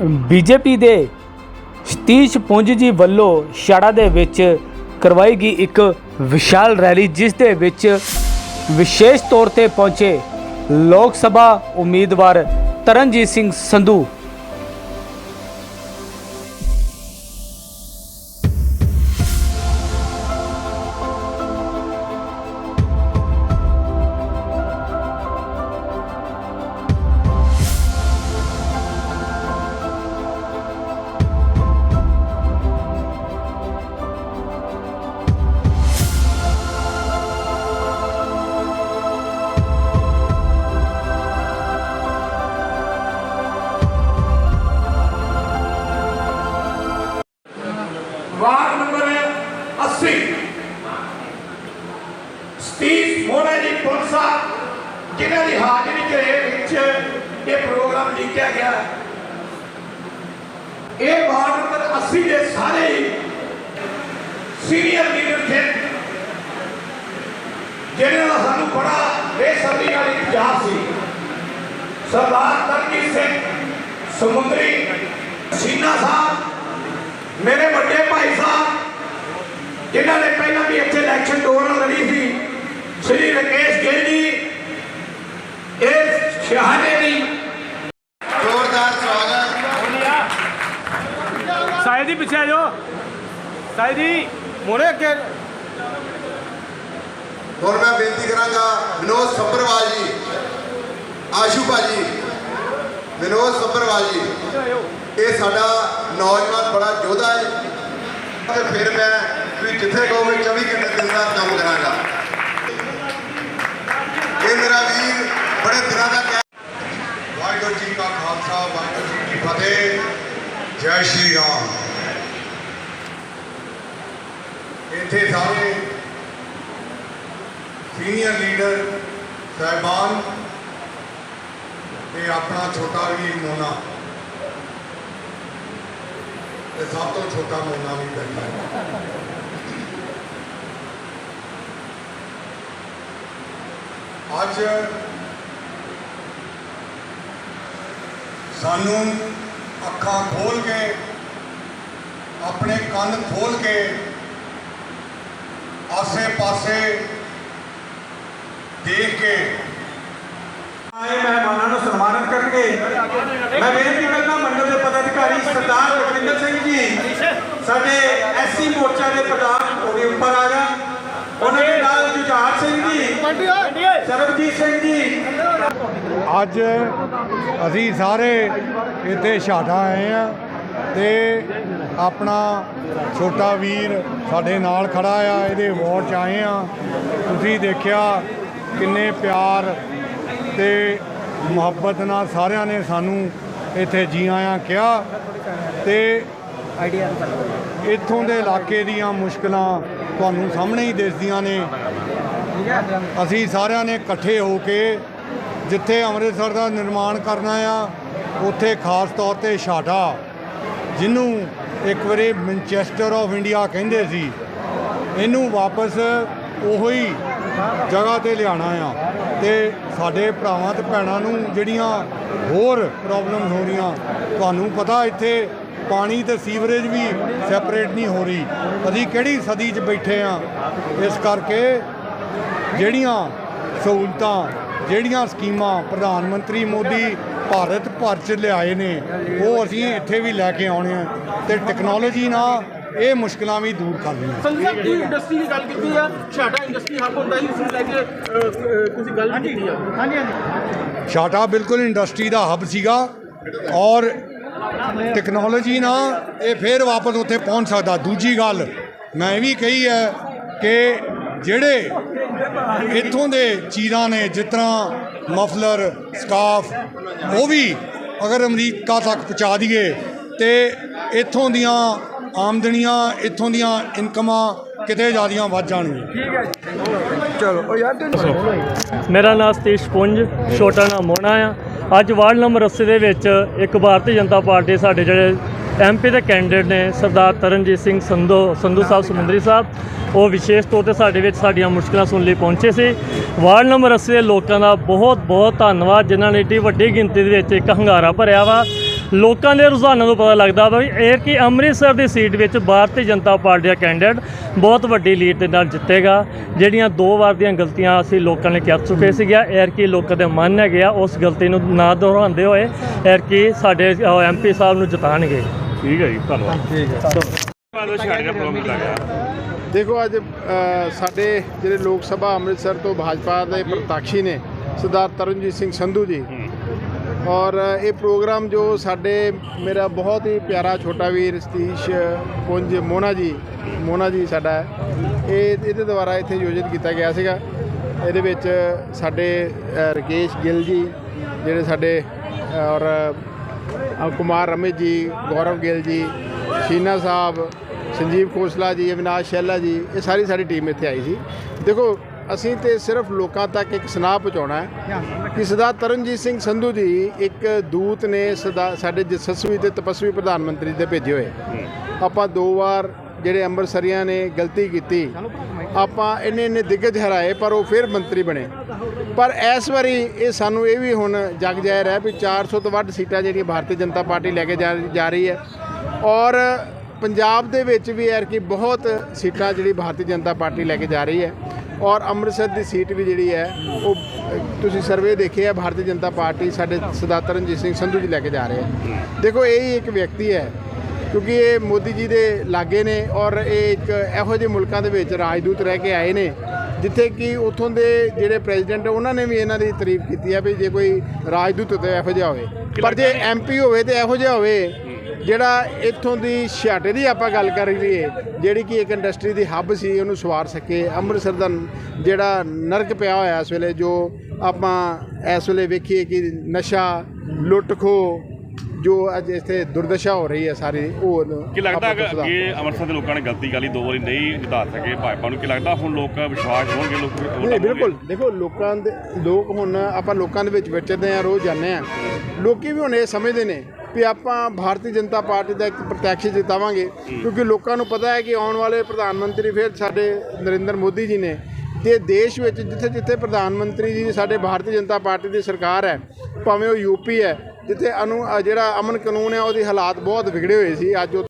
BJP ਦੇ ਸਤੀਸ਼ ਪੁੰਜ ਜੀ ਵੱਲੋਂ ਛਾੜਾ ਦੇ ਵਿੱਚ ਕਰਵਾਈ ਗਈ ਇੱਕ ਵਿਸ਼ਾਲ ਰੈਲੀ, ਜਿਸ ਦੇ ਵਿੱਚ ਵਿਸ਼ੇਸ਼ ਤੌਰ ਤੇ ਪਹੁੰਚੇ ਲੋਕ ਸਭਾ ਉਮੀਦਵਾਰ ਤਰਨਜੀਤ ਸਿੰਘ ਸੰਧੂ ਪ੍ਰੋਗਰਾਮ ਲਿਖਿਆ ਗਿਆ ਹੈ। ਇਹ ਵਾਰਡ ਨੰਬਰ 80 ਦੇ ਸਾਰੇ ਹੀ ਸੀਨੀਅਰ ਲੀਡਰ ਥੇ ਜਿਹਨਾਂ ਦਾ ਸਾਨੂੰ ਬੜਾ ਬੇਸਬਰੀ ਨਾਲ ਇੰਤਜ਼ਾਰ ਸੀ ਸਰਦਾਰ ਤਰਨਜੀਤ ਸਿੰਘ ਸਮੁੰਦਰੀ ਸੀਨਾ ਸਾਹਿਬ ਮੇਰੇ ਵੱਡੇ ਭਾਈ ਸਾਹਿਬ ਜਿਨ੍ਹਾਂ ਨੇ ਪਹਿਲਾਂ ਵੀ ਇੱਥੇ ਇਲੈਕਸ਼ਨ ਦੋ ਨਾਲ ਲੜੀ ਸੀ ਸ੍ਰੀ ਰਕੇਸ਼ ਗਿੱਲ ਜੀ ਇਹ ਸ਼ਹਾਨੇ ਦੀ ਜ਼ੋਰਦਾਰ ਸਵਾਗਤ ਸਾਹਿਬ ਜੀ ਪਿੱਛੇ ਆ ਜੀ, ਮੋੜੇ ਅੱਗੇ ਹੁਣ ਮੈਂ ਬੇਨਤੀ ਕਰਾਂਗਾ, ਵਿਨੋਦ ਸੱਭਰਵਾਲ ਜੀ, ਆਸ਼ੂ ਭਾਜੀ, ਵਿਨੋਦ ਸੱਭਰਵਾਲ ਜੀ, ਇਹ ਸਾਡਾ ਨੌਜਵਾਨ ਬੜਾ ਯੋਧਾ ਹੈ। ਤੇ ਫਿਰ ਮੈਂ ਤੁਸੀਂ ਜਿੱਥੇ ਕਹੋਗੇ 24 ਘੰਟੇ ਦਿਨ ਰਾਤ ਕੰਮ ਕਰਾਂਗਾ। ਇਹ ਮੇਰਾ ਵੀਰ ਬੜੇ ਦਿਨਾਂ ਦਾ ਕਹਿ- ਵਾਹਿਗੁਰੂ ਜੀ ਕਾ ਖਾਲਸਾ ਵਾਹਿਗੁਰੂ ਜੀ ਕੀ ਫਤਿਹ ਜੈ ਸ਼੍ਰੀ ਰਾਮ ਇੱਥੇ ਸਾਰੇ ਸੀਨੀਅਰ ਲੀਡਰ ਸਾਹਿਬਾਨ ਤੇ ਆਪਣਾ ਛੋਟਾ ਵੀ ਮੋਨਾ ਤੇ ਸਭ ਤੋਂ ਛੋਟਾ ਮੋਨਾ ਵੀ ਬੈਠਾ ਹੈ ਅੱਜ ਸਾਨੂੰ ਅੱਖਾਂ ਖੋਲ ਕੇ ਆਪਣੇ ਕੰਨ ਖੋਲ ਕੇ ਆਸੇ-ਪਾਸੇ ਦੇਖ ਕੇ। ਆਏ ਮਹਿਮਾਨਾਂ ਨੂੰ ਸਨਮਾਨਿਤ ਕਰਨਗੇ ਮੈਂ ਬੇਨਤੀ ਕਰਦਾ ਮੰਡਲ ਦੇ ਪਦਾਧਿਕਾਰੀ ਸਰਦਾਰ ਲਖਵਿੰਦਰ ਸਿੰਘ ਜੀ, ਸਾਡੇ ਐਸਸੀ ਮੋਰਚਾ ਦੇ ਪ੍ਰਧਾਨ ਉਹਦੇ ਉੱਪਰ ਆ ਜਾਣ ਉਹਨਾਂ ਦੇ ਨਾਲ ਜੁਝਾਰ ਸਿੰਘ ਜੀ, ਸਰਬਜੀਤ ਸਿੰਘ ਜੀ। ਅੱਜ ਅਸੀਂ ਸਾਰੇ ਇੱਥੇ ਛਾਟਾ ਆਏ ਆ ਤੇ ਆਪਣਾ ਛੋਟਾ ਵੀਰ ਸਾਡੇ ਨਾਲ ਖੜਾ ਆ, ਇਹਦੇ ਵਾਰਡ ਚ ਆਏ ਆ। ਤੁਸੀਂ ਦੇਖਿਆ ਕਿੰਨੇ ਪਿਆਰ ਤੇ ਮੁਹੱਬਤ ਨਾਲ ਸਾਰਿਆਂ ਨੇ ਸਾਨੂੰ ਇੱਥੇ ਜੀ ਆਇਆਂ ਕਿਹਾ ਤੇ ਇੱਥੋਂ ਦੇ ਇਲਾਕੇ ਦੀਆਂ ਮੁਸ਼ਕਲਾਂ ਤੁਹਾਨੂੰ ਸਾਹਮਣੇ ਹੀ ਦਿਸਦੀਆਂ ਨੇ। ਅਸੀਂ ਸਾਰਿਆਂ ਨੇ ਇਕੱਠੇ ਹੋ ਕੇ ਜਿੱਥੇ ਅੰਮ੍ਰਿਤਸਰ ਦਾ ਨਿਰਮਾਣ ਕਰਨਾ ਆ, ਉੱਥੇ ਖਾਸ ਤੌਰ ਤੇ ਛਾਟਾ, ਜਿਹਨੂੰ ਇੱਕ ਵਾਰੀ ਮੈਨਚੈਸਟਰ ਆਫ ਇੰਡੀਆ ਕਹਿੰਦੇ ਸੀ, ਇਹਨੂੰ ਵਾਪਸ ਉਹੀ ਜਗ੍ਹਾ ਤੇ ਲਿਆਣਾ ਆ। ਤੇ ਸਾਡੇ ਭਰਾਵਾਂ ਤੇ ਭੈਣਾਂ ਨੂੰ ਜਿਹੜੀਆਂ ਹੋਰ ਪ੍ਰੋਬਲਮ ਹੋ ਰਹੀਆਂ, ਤੁਹਾਨੂੰ ਪਤਾ ਇੱਥੇ ਪਾਣੀ ਤੇ ਸੀਵਰੇਜ ਵੀ ਸੈਪਰੇਟ ਨਹੀਂ ਹੋ ਰਹੀ। ਅਸੀਂ ਕਿਹੜੀ ਸਦੀ 'ਚ ਬੈਠੇ ਆ? ਇਸ ਕਰਕੇ ਜਿਹੜੀਆਂ ਸਹੂਲਤਾਂ, ਜਿਹੜੀਆਂ ਸਕੀਮਾਂ ਪ੍ਰਧਾਨ ਮੰਤਰੀ ਮੋਦੀ ਭਾਰਤ ਭਰ ਚ ਲਿਆਏ ਨੇ। ਉਹ ਅਸੀਂ ਇੱਥੇ ਵੀ ਲੈ ਕੇ ਆਉਣੇ ਆ। ਤੇ ਟੈਕਨੋਲੋਜੀ ਨਾਲ ਇਹ ਮੁਸ਼ਕਲਾਂ ਵੀ ਦੂਰ ਕਰਨੀਆਂ ਸੰਸਦ ਦੀ ਇੰਡਸਟਰੀ ਦੀ ਗੱਲ ਕੀਤੀ ਆ। ਸਾਡਾ ਇੰਡਸਟਰੀ ਹੱਬ ਹੁੰਦਾ ਸੀ ਉਸ ਨੂੰ ਲੈ ਕੇ ਤੁਸੀਂ ਗੱਲ ਕੀਤੀ ਆ। ਹਾਂਜੀ ਹਾਂਜੀ। ਛਾਟਾ ਬਿਲਕੁਲ ਇੰਡਸਟਰੀ ਦਾ ਹੱਬ ਸੀਗਾ ਔਰ ਟੈਕਨੋਲੋਜੀ ਨਾਲ ਇਹ ਫੇਰ ਵਾਪਸ ਉੱਥੇ ਪਹੁੰਚ ਸਕਦਾ। ਦੂਜੀ ਗੱਲ ਮੈਂ ਇਹ ਵੀ ਕਹੀ ਹੈ ਕਿ ਜਿਹੜੇ ਇੱਥੋਂ ਦੇ ਚੀਜ਼ਾਂ ਨੇ ਜਿਸ ਤਰ੍ਹਾਂ ਮਫਲਰ ਸਕਾਫ ਉਹ ਵੀ ਅਗਰ ਅਮਰੀਕਾ ਤੱਕ ਪਹੁੰਚਾ ਦਈਏ ਤੇ ਇੱਥੋਂ ਦੀਆਂ ਆਮਦਨੀਆਂ ਇੱਥੋਂ ਦੀਆਂ ਇਨਕਮਾਂ ਕਿਤੇ ਜ਼ਿਆਦੀਆਂ ਵੱਧ ਜਾਣਗੀਆਂ। ਮੇਰਾ ਨਾਮ ਸਤੀਸ਼ ਪੁੰਜ ਛੋਟਾ ਨਾਮ ਮੋਣਾ ਆ। ਅੱਜ ਵਾਰਡ ਨੰਬਰ 80 ਦੇ ਵਿੱਚ ਇੱਕ ਭਾਰਤੀ ਜਨਤਾ ਪਾਰਟੀ ਸਾਡੇ ਜਿਹੜੇ ਐਮਪੀ ਦੇ ਕੈਂਡੀਡੇਟ ਨੇ ਸਰਦਾਰ ਤਰਨਜੀਤ ਸਿੰਘ ਸੰਧੂ ਸੰਧੂ ਸਾਹਿਬ, ਸਮੁੰਦਰੀ ਸਾਹਿਬ। ਉਹ ਵਿਸ਼ੇਸ਼ ਤੌਰ ਤੇ ਸਾਡੇ ਵਿੱਚ ਸਾਡੀਆਂ ਮੁਸ਼ਕਲਾਂ ਸੁਣਨ ਲਈ ਪਹੁੰਚੇ ਸੀ। ਵਾਰਡ ਨੰਬਰ 80 ਦੇ ਲੋਕਾਂ ਦਾ ਬਹੁਤ ਬਹੁਤ ਧੰਨਵਾਦ, ਜਿਨ੍ਹਾਂ ਨੇ ਏਡੀ ਵੱਡੀ ਗਿਣਤੀ ਦੇ ਵਿੱਚ ਇੱਕ ਹੰਗਾਰਾ ਭਰਿਆ ਵਾ। ਲੋਕਾਂ ਦੇ ਰੁਝਾਨਾਂ ਤੋਂ ਪਤਾ ਲੱਗਦਾ ਵਾ ਵੀ ਇਹ ਕਿ ਅੰਮ੍ਰਿਤਸਰ ਦੀ ਸੀਟ ਵਿੱਚ ਭਾਰਤੀ ਜਨਤਾ ਪਾਰਟੀ ਦਾ ਕੈਂਡੀਡੇਟ ਬਹੁਤ ਵੱਡੀ ਲੀਡ ਦੇ ਨਾਲ ਜਿੱਤੇਗਾ। ਜਿਹੜੀਆਂ ਦੋ ਵਾਰ ਦੀਆਂ ਗਲਤੀਆਂ ਅਸੀਂ ਲੋਕਾਂ ਨੇ ਕਰ ਚੁੱਕੇ ਸੀਗੇ, ਇਹ ਕਿ ਲੋਕਾਂ ਦੇ ਮਨ ਹੈਗੇ ਆ, ਉਸ ਗਲਤੀ ਨੂੰ ਨਾ ਦੁਹਰਾਉਂਦੇ ਹੋਏ, ਇਹ ਕਿ ਸਾਡੇ ਐਮਪੀ ਸਾਹਿਬ ਨੂੰ ਜਿਤਾਣਗੇ। ਠੀਕ ਹੈ ਜੀ ਧੰਨਵਾਦ। ਠੀਕ ਹੈ। ਬਾਅਦ ਛੱਡ ਕੇ ਪ੍ਰੋਗਰਾਮ ਕੀਤਾ ਗਿਆ ਦੇਖੋ ਅੱਜ ਅ, ਸਾਡੇ ਜਿਹੜੇ ਲੋਕ ਸਭਾ ਅੰਮ੍ਰਿਤਸਰ ਤੋਂ ਭਾਜਪਾ ਦੇ ਪ੍ਰਤੱਖੀ ਨੇ ਸਰਦਾਰ ਤਰਨਜੀਤ ਸਿੰਘ ਸੰਧੂ ਜੀ। ਔਰ ਇਹ ਪ੍ਰੋਗਰਾਮ ਜੋ ਸਾਡੇ ਮੇਰਾ ਬਹੁਤ ਹੀ ਪਿਆਰਾ ਛੋਟਾ ਵੀਰ ਸਤੀਸ਼ ਪੁੰਜ ਮੋਨਾ ਜੀ ਮੋਨਾ ਜੀ ਸਾਡਾ ਹੈ। ਇਹ ਇਹਦੇ ਦੁਆਰਾ ਇੱਥੇ ਆਯੋਜਿਤ ਕੀਤਾ ਗਿਆ ਸੀਗਾ। ਇਹਦੇ ਵਿੱਚ ਸਾਡੇ ਅ, ਰਕੇਸ਼ ਗਿੱਲ ਜੀ ਜਿਹੜੇ ਸਾਡੇ ਅ, ਔਰ ਕੁਮਾਰ ਰਮੇਸ਼ ਜੀ ਗੌਰਵ ਗਿੱਲ ਜੀ ਸ਼ੀਨਾ ਸਾਹਿਬ ਸੰਜੀਵ ਖੋਸਲਾ ਜੀ ਅਵਿਨਾਸ਼ ਸ਼ੈਲਾ ਜੀ ਇਹ ਸਾਰੀ ਸਾਡੀ ਟੀਮ ਇੱਥੇ ਆਈ ਸੀ। ਦੇਖੋ ਅਸੀਂ ਤੇ ਸਿਰਫ ਲੋਕਾਂ ਤੱਕ ਇੱਕ ਸੁਨਾਹ ਪਹੁੰਚਾਉਣਾ ਹੈ ਕਿ ਸਰਦਾਰ ਤਰਨਜੀਤ ਸਿੰਘ ਸੰਧੂ ਜੀ ਇੱਕ ਦੂਤ ਨੇ ਸਦਾ ਸਾਡੇ ਜਸਸਵੀ ਤੇ ਤਪਸਵੀ ਪ੍ਰਧਾਨ ਮੰਤਰੀ ਦੇ ਭੇਜੇ ਹੋਏ। ਆਪਾਂ ਦੋ ਵਾਰ ਜਿਹੜੇ ਅੰਮ੍ਰਿਤਸਰੀਆਂ ਨੇ ਗਲਤੀ ਕੀਤੀ। ਆਪਾਂ ਇੰਨੇ ਇੰਨੇ ਦਿੱਗਜ ਹਰਾਏ, ਪਰ ਉਹ ਫਿਰ ਮੰਤਰੀ ਬਣੇ। ਪਰ ਇਸ ਵਾਰੀ ਇਹ ਸਾਨੂੰ ਇਹ ਵੀ ਹੁਣ ਜਗ ਜਾਹਿਰ ਹੈ ਵੀ 400 ਤੋਂ ਵੱਧ ਸੀਟਾਂ ਜਿਹੜੀਆਂ ਭਾਰਤੀ ਜਨਤਾ ਪਾਰਟੀ ਲੈ ਕੇ ਜਾ ਜਾ ਰਹੀ ਹੈ। ਔਰ ਪੰਜਾਬ ਦੇ ਵਿੱਚ ਵੀ ਯਾਰ ਕਿ ਬਹੁਤ ਸੀਟਾਂ ਜਿਹੜੀ ਭਾਰਤੀ ਜਨਤਾ ਪਾਰਟੀ ਲੈ ਕੇ ਜਾ ਰਹੀ ਹੈ। ਔਰ ਅੰਮ੍ਰਿਤਸਰ ਦੀ ਸੀਟ ਵੀ ਜਿਹੜੀ ਹੈ, ਉਹ, ਤੁਸੀਂ ਸਰਵੇ ਦੇਖਿਆ, ਭਾਰਤੀ ਜਨਤਾ ਪਾਰਟੀ ਸਾਡੇ ਸਰਦਾਰ ਤਰਨਜੀਤ ਸਿੰਘ ਸੰਧੂ ਜੀ ਲੈ ਕੇ ਜਾ ਰਹੇ ਹੈ। ਦੇਖੋ, ਇਹ ਹੀ ਇੱਕ ਵਿਅਕਤੀ ਹੈ। ਕਿਉਂਕਿ ਇਹ ਮੋਦੀ ਜੀ ਦੇ ਲਾਗੇ ਨੇ ਔਰ ਇਹ ਇੱਕ ਇਹੋ ਜਿਹੇ ਮੁਲਕਾਂ ਦੇ ਵਿੱਚ ਰਾਜਦੂਤ ਰਹਿ ਕੇ ਆਏ ਨੇ ਜਿੱਥੇ ਕਿ ਉਥੋਂ ਦੇ ਜਿਹੜੇ ਪ੍ਰੈਜ਼ੀਡੈਂਟ ਉਹਨਾਂ ਨੇ ਵੀ ਇਹਨਾਂ ਦੀ ਤਾਰੀਫ ਕੀਤੀ ਹੈ ਵੀ ਜੇ ਕੋਈ ਰਾਜਦੂਤ ਤੇ ਇਹੋ ਜਿਹਾ ਹੋਵੇ। ਪਰ ਜੇ ਐਮਪੀ ਹੋਵੇ ਤੇ ਇਹੋ ਜਿਹਾ ਹੋਵੇ ਜਿਹੜਾ ਇੱਥੋਂ ਦੀ ਛਿਆਟੇ ਦੀ ਆਪਾਂ ਗੱਲ ਕਰ ਲਈਏ ਜਿਹੜੀ ਕਿ ਇੱਕ ਇੰਡਸਟਰੀ ਦੀ ਹੱਬ ਸੀ ਉਹਨੂੰ ਸਵਾਰ ਸਕੇ। ਅੰਮ੍ਰਿਤਸਰ ਦਾ ਜਿਹੜਾ ਨਰਕ ਪਿਆ ਹੋਇਆ ਇਸ ਵੇਲੇ ਜੋ ਆਪਾਂ ਇਸ ਵੇਲੇ ਵੇਖੀਏ ਕਿ ਨਸ਼ਾ ਲੁੱਟ ਖੋ ਜੋ ਅੱਜ ਇੱਥੇ ਦੁਰਦਸ਼ਾ ਹੋ ਰਹੀ ਹੈ ਸਾਰੀ ਉਹ ਕੀ ਲੱਗਦਾ ਕਿ ਇਹ ਅੰਮ੍ਰਿਤਸਰ ਦੇ ਲੋਕਾਂ ਨੇ ਗਲਤੀ ਕਰ ਲਈ ਦੋ ਵਾਰੀ ਨਹੀਂ ਜਿਤਾ ਸਕੇ ਭਾਜਪਾ ਨੂੰ ਕੀ ਲੱਗਦਾ ਹੁਣ ਲੋਕ ਵਿਸ਼ਵਾਸ ਹੋਣਗੇ ਲੋਕ ਨਹੀਂ ਬਿਲਕੁਲ। ਦੇਖੋ ਲੋਕਾਂ ਦੇ ਲੋਕ ਹੁਣ ਆਪਾਂ ਲੋਕਾਂ ਦੇ ਵਿੱਚ ਵਿਚਰਦੇ ਆ ਰੋਜ਼ ਜਾਂਦੇ ਆ ਲੋਕੀ ਵੀ ਹੁਣ ਇਹ ਸਮਝਦੇ ਨੇ ਵੀ ਆਪਾਂ ਭਾਰਤੀ ਜਨਤਾ ਪਾਰਟੀ ਦਾ ਇੱਕ ਪ੍ਰਤੱਖ ਜਿਤਾਵਾਂਗੇ। ਕਿਉਂਕਿ ਲੋਕਾਂ ਨੂੰ ਪਤਾ ਹੈ ਕਿ ਆਉਣ ਵਾਲੇ ਪ੍ਰਧਾਨ ਮੰਤਰੀ ਫਿਰ ਸਾਡੇ ਨਰਿੰਦਰ ਮੋਦੀ ਜੀ ਨੇ। ਤੇ ਦੇਸ਼ ਵਿੱਚ ਜਿੱਥੇ ਜਿੱਥੇ ਪ੍ਰਧਾਨ ਮੰਤਰੀ ਜੀ ਸਾਡੇ ਭਾਰਤੀ ਜਨਤਾ ਪਾਰਟੀ ਦੀ ਸਰਕਾਰ ਹੈ ਭਾਵੇਂ ਉਹ ਯੂਪੀ ਹੈ ਜਿੱਥੇ ਅਨੂ ਅ ਜਿਹੜਾ ਅਮਨ ਕਾਨੂੰਨ ਹੈ ਉਹਦੀ ਹਾਲਾਤ ਬਹੁਤ ਵਿਗੜੇ ਹੋਏ ਸੀ। ਅੱਜ ਉਹ